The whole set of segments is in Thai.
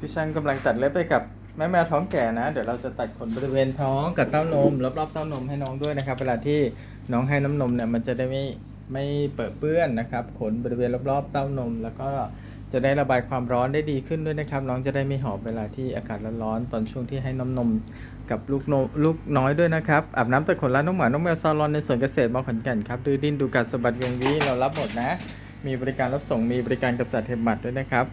พี่ช่างกำลังตัดเล็บไปกับแม่แมวท้องแก่นะ เดี๋ยวเราจะตัดขนบริเวณท้องกับเต้านมรอบๆเต้านมให้น้องด้วยนะครับ เวลาที่น้องให้น้ำนมเนี่ยมันจะได้ไม่ไม่เปิดเปื้อนนะครับ ขนบริเวณรอบๆเต้านม แล้วก็จะได้ระบายความร้อนได้ดีขึ้นด้วยนะครับ น้องจะได้ไม่หอบเวลาที่อากาศร้อนๆตอนช่วงที่ให้น้ำนมกับลูกโนลูกน้อยด้วยนะครับอาบน้ำตัดขนล้างน้องหมาน้องแมวซาลอนในสวนเกษตรมอขอนแก่นครับดื้อดิ้นดูการสะบัดเวียงวีเรารับหมดนะ มีบริการรับส่งมีบริการกำจัดเห็บหมัดด้วยนะครับ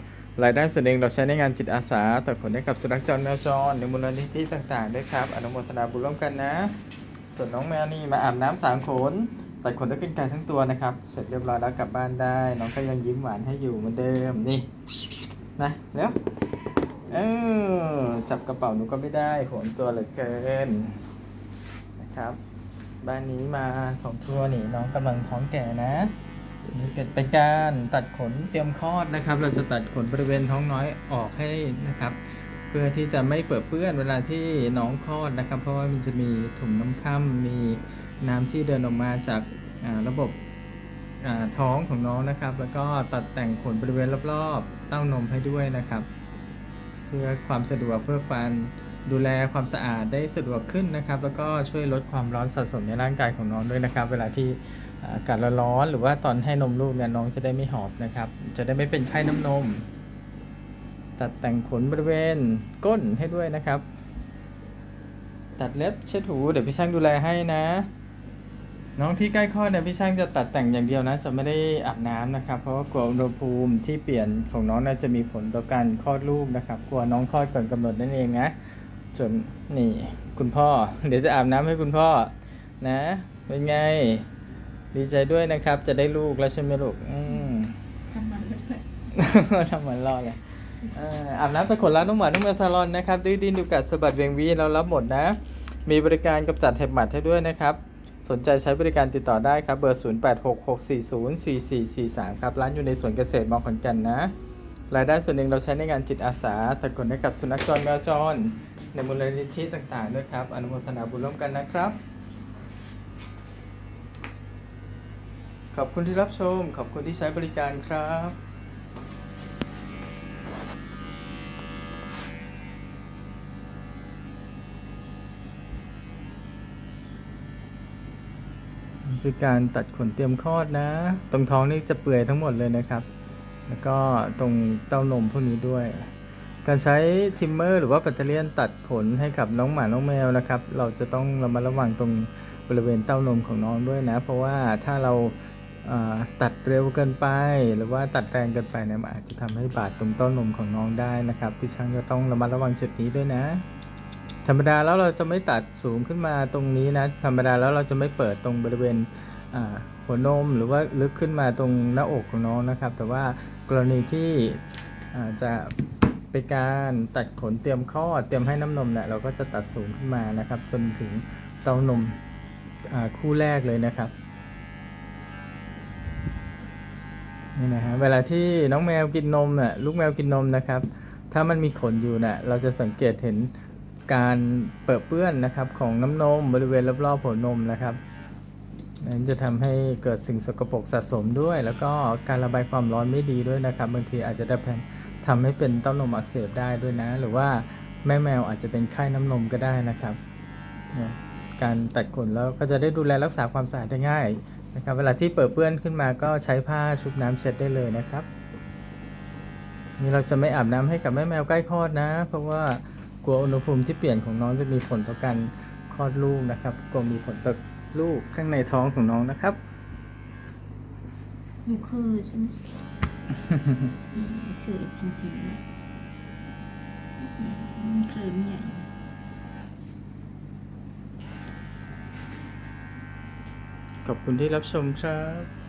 รายได้ส่วนหนึ่งเราใช้ในงานจิตอาสาตัดขนให้กับสุนัขจรแมวจรในมูลนิธิต่างๆด้วยครับอนุโมทนาบุญร่วมกันนะ ส่วนน้องแมวนี่มาอาบน้ำสามขนตัดขนด้วยกรรไกรทั้งตัวนะครับ เสร็จเรียบร้อยแล้วกลับบ้านได้ น้องก็ยังยิ้มหวานให้อยู่เหมือนเดิมนี่นะเร็วเออจับกระเป๋าหนูก็ไม่ได้โหนตัวเหลือเกินนะครับ บ้านนี้มาสองทัวร์นี่น้องกำลังท้องแก่นะ เป็นการตัดขนเตรียมคลอดนะครับ เราจะตัดขนบริเวณท้องน้อยออกให้นะครับ เพื่อที่จะไม่เปิดเปื้อนเวลาที่น้องคลอดนะครับ เพราะว่ามันจะมีถุงน้ำค่ำมีน้ำที่เดินออกมาจาการะบบท้องของน้องนะครับ แล้วก็ตัดแต่งขนบริเวณรอบๆเต้านมให้ด้วยนะครับ เพื่อความสะดวกเพื่อการดูแลความสะอาดได้สะดวกขึ้นนะครับ แล้วก็ช่วยลดความร้อนสะสมในร่างกายของน้องด้วยนะครับ เวลาที่ อากาศร้อนๆหรือว่าตอนให้นมลูกเนี่ยน้องจะได้ไม่หอบนะครับ จะได้ไม่เป็นไข้น้ำนม ตัดแต่งขนบริเวณก้นให้ด้วยนะครับ ตัดเล็บเช็ดหูเดี๋ยวพี่ช่างดูแลให้นะ น้องที่ใกล้คลอดเนี่ยพี่ช่างจะตัดแต่งอย่างเดียวนะ จะไม่ได้อาบน้ำนะครับ เพราะว่ากลัวอุณหภูมิที่เปลี่ยนของน้องน่าจะมีผลต่อการคลอดลูกนะครับ กลัวน้องคลอดก่อนกำหนดนั่นเองนะส่วนนี่คุณพ่อ เดี๋ยวจะอาบน้ำให้คุณพ่อนะเป็นไง ดีใจด้วยนะครับ จะได้ลูกแล้วใช่ไหมลูกอืมทำมันก็ด้วยทำเหมือนรอเลยเอ่ออาบน้ำตะขนล้างน้องหมาน้องแมวซาลอนนะครับดื้อดินดูกัดสะบัดเวียงวีเรารับหมดนะ มีบริการกำจัดเห็บหมัดให้ด้วยนะครับ สนใจใช้บริการติดต่อได้ครับ เบอร์ 0866404443 ครับ ร้านอยู่ในสวนเกษตรมอขอนแก่นนะ รายได้ส่วนหนึ่งเราใช้ในงานจิตอาสาตัดขนให้กับสุนัขจรแมวจร ในมูลนิธิต่างๆด้วยครับ อนุโมทนาบุญร่วมกันนะครับ ขอบคุณที่รับชม ขอบคุณที่ใช้บริการครับคือการตัดขนเตรียมคลอดนะ ตรงท้องนี่จะเปื่อยทั้งหมดเลยนะครับ แล้วก็ตรงเต้านมพวกนี้ด้วย การใช้ทิมเมอร์หรือว่าแบตเตอรี่ยนตัดขนให้กับน้องหมา น้องแมวนะครับ เราจะต้องระมัดระวังตรงบริเวณเต้านมของน้องด้วยนะ เพราะว่าถ้าเรา ตัดเร็วเกินไป หรือว่าตัดแรงเกินไปเนี่ยมันอาจจะทำให้บาดตรงต้านมของน้องได้นะครับ พี่ช่างก็ต้องระมัดระวังจุดนี้ด้วยนะ ธรรมดาแล้วเราจะไม่ตัดสูงขึ้นมาตรงนี้นะ ธรรมดาแล้วเราจะไม่เปิดตรงบริเวณหัวนมหรือว่าลึกขึ้นมาตรงหน้าอกของน้องนะครับ แต่ว่ากรณีที่จะเป็นการตัดขนเตรียมคลอเตรียมให้น้ำนมเนี่ยเราก็จะตัดสูงขึ้นมานะครับ จนถึงเต้านมคู่แรกเลยนะครับ นี่นะฮะเวลาที่น้องแมวกินนมเนี่ยลูกแมวกินนมนะครับ ถ้ามันมีขนอยู่เนี่ยเราจะสังเกตเห็นการเปิดเปื้อนนะครับของน้ำนมบริเวณรอบๆหัวนมนะครับนั้นจะทำให้เกิดสิ่งสกปรกสะสมด้วย แล้วก็การระบายความร้อนไม่ดีด้วยนะครับ บางทีอาจจะได้ทำให้เป็นเต้านมอักเสบได้ด้วยนะ หรือว่าแม่แมวอาจจะเป็นไข้น้ำนมก็ได้นะครับ การตัดขนแล้วก็จะได้ดูแลรักษาความสะอาดได้ง่าย นะครับเวลาที่เปิดเปื้อนขึ้นมาก็ใช้ผ้าชุบน้ำเช็ดได้เลยนะครับ นี่เราจะไม่อาบน้ำให้กับแม่แมวใกล้คลอดนะ เพราะว่ากลัวอุณหภูมิที่เปลี่ยนของน้องจะมีผลต่อการคลอดลูกนะครับกลัวมีผลต่อลูกข้างในท้องของน้องนะครับหนูคือใช่ไหมอืมคือจริงๆนะคือเนี่ย ขอบคุณที่รับชมครับ